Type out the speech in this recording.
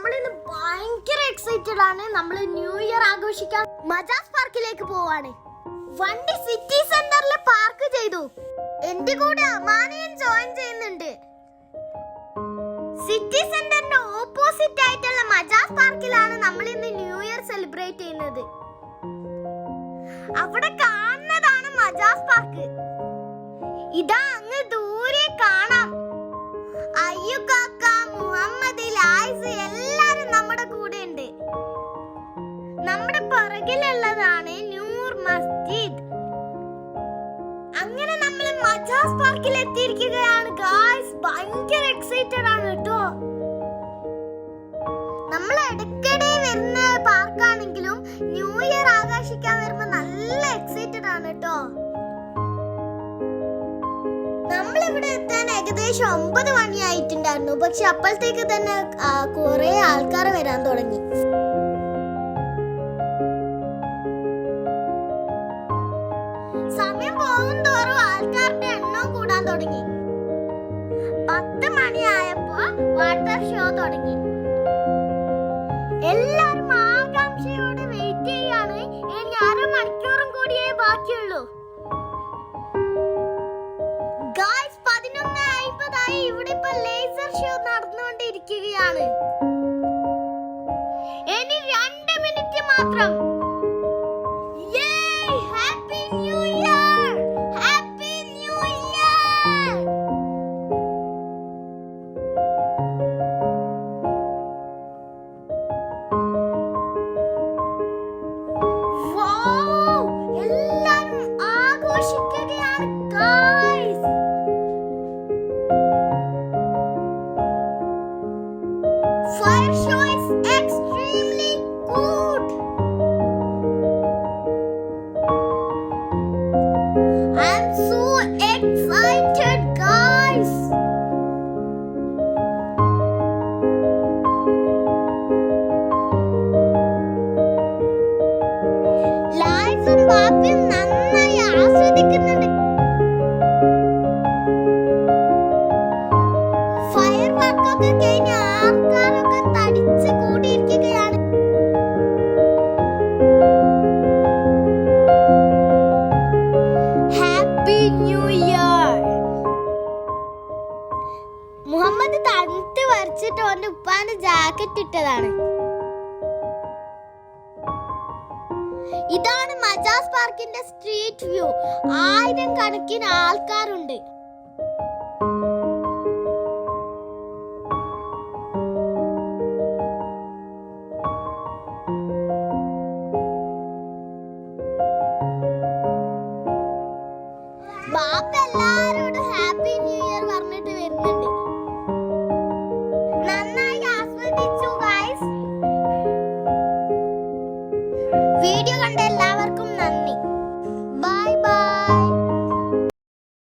നമ്മൾ ഇന്ന് ഭയങ്കര എക്സൈറ്റഡ് ആണ്. നമ്മൾ ന്യൂ ഇയർ ആഘോഷിക്കാൻ മജാസ് പാർക്കിലേക്ക് പോവാണ്. വണ്ടി സിറ്റി സെന്ററിൽ പാർക്ക് ചെയ്തു. എന്റെ കൂടെ അമാനിയൻ ജോയിൻ ചെയ്യുന്നുണ്ട്. സിറ്റി സെന്ററിന്റെ ഓപ്പോസിറ്റ് ആയിട്ടുള്ള മജാസ് പാർക്കിലാണ് നമ്മൾ ഇന്ന് ന്യൂ ഇയർ സെലിബ്രേറ്റ് ചെയ്യുന്നത്. അവിടെ കാണുന്നതാണ് മജാസ് പാർക്ക് ഇതാ അങ്ങ് ദൂരെ കാണാം. അയ്യോ മജാസ് പാർക്കിൽ എത്തിയിരിക്കുകയാണ് ഗായ്സ് ഭയങ്കര എക്സൈറ്റഡ് ആണ് കേട്ടോ നമ്മൾ ഇടയ്ക്കിടെ വരുന്ന പാർക്കാണെങ്കിലും ന്യൂ ഇയർ ആഘോഷിക്കാൻ വരുമ്പോ നല്ല എക്സൈറ്റഡ് ആണ് കേട്ടോ നമ്മളിവിടെ എത്താൻ ഏകദേശം ഒമ്പത് മണിയായിട്ടുണ്ടായിരുന്നു. പക്ഷെ അപ്പോഴത്തേക്ക് തന്നെ കുറെ ആൾക്കാർ വരാൻ തുടങ്ങി. തുടങ്ങി. പത്ത് മണിയായപ്പോ വാട്ടർ ഷോ തുടങ്ങി. എല്ലാരും ആകാംക്ഷയോടെ വെയിറ്റ് ചെയ്യാണ്. ഇനി അരമണിക്കൂറും കൂടിയേ ബാക്കിയുള്ളൂ. ഗായ്സ് ഇവിടെ ലേസർ ഷോ ഇനി രണ്ട് മിനിറ്റ് മാത്രം. ഹാപ്പി ന്യൂ ഇയർ മുഹമ്മദ് തണുത്ത് വരച്ചിട്ട് ഓന്റെ ഉപ്പാന്റെ ജാക്കറ്റ് ഇട്ടതാണ്. ഇതാണ് മജാസ് പാർക്കിന്റെ സ്ട്രീറ്റ് വ്യൂ. ആയിരം കണക്കിന് ആൾക്കാരുണ്ട്. എല്ലാരോടും ഹാപ്പി ന്യൂ ഇയർ പറഞ്ഞിട്ട് വരുന്നുണ്ട്. നന്നായി ആസ്വദിച്ചു ഗൈസ് വീഡിയോ കണ്ടല്ലോ?